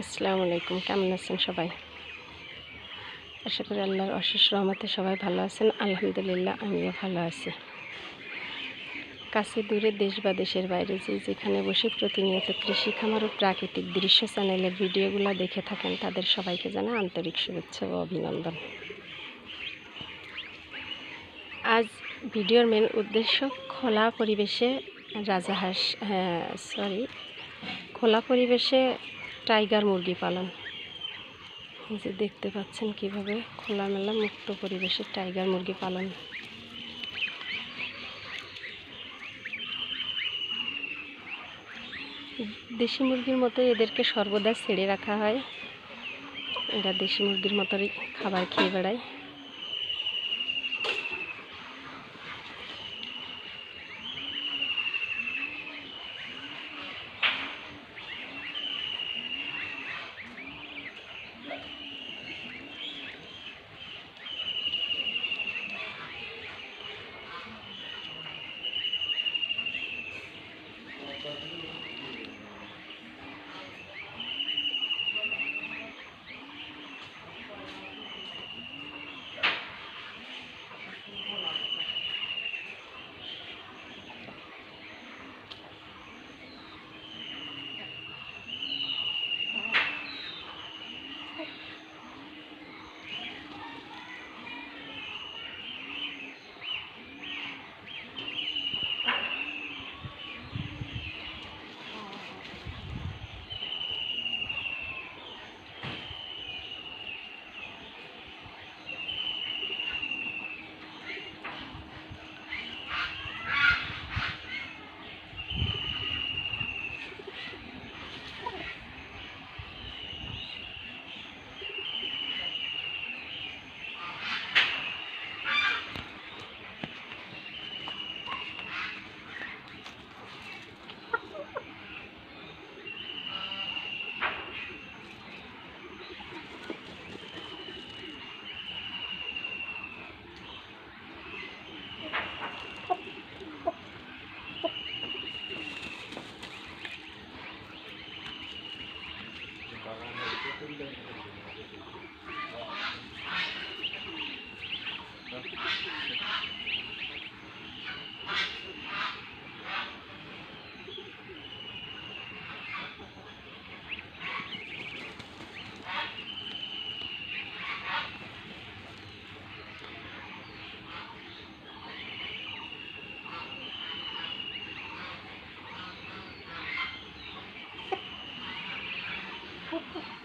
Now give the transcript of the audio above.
আসসালামু আলাইকুম, কেমন আছেন সবাই? আশা করি আল্লাহর অশেষ রহমতে সবাই ভালো আছেন। আলহামদুলিল্লাহ, আমিও ভালো আছি। কাছে দূরে দেশ বা দেশের বাইরে যে যেখানে বসে প্রতিনিয়ত কৃষি খামার ও প্রাকৃতিক দৃশ্য চ্যানেলের ভিডিওগুলো দেখে থাকেন, তাদের সবাইকে জানা আন্তরিক শুভেচ্ছা ও অভিনন্দন। আজ ভিডিওর মেন উদ্দেশ্য খোলা পরিবেশে রাজাহাঁস হ্যাঁ সরি খোলা পরিবেশে টাইগার মুরগি পালন। যে দেখতে পাচ্ছেন কীভাবে খোলামেলা মুক্ত পরিবেশে টাইগার মুরগি পালন। দেশি মুরগির মতো এদেরকে সর্বদা ছেড়ে রাখা হয়। এরা দেশি মুরগির মতোই খাবার খেয়ে বেড়ায়। Oh,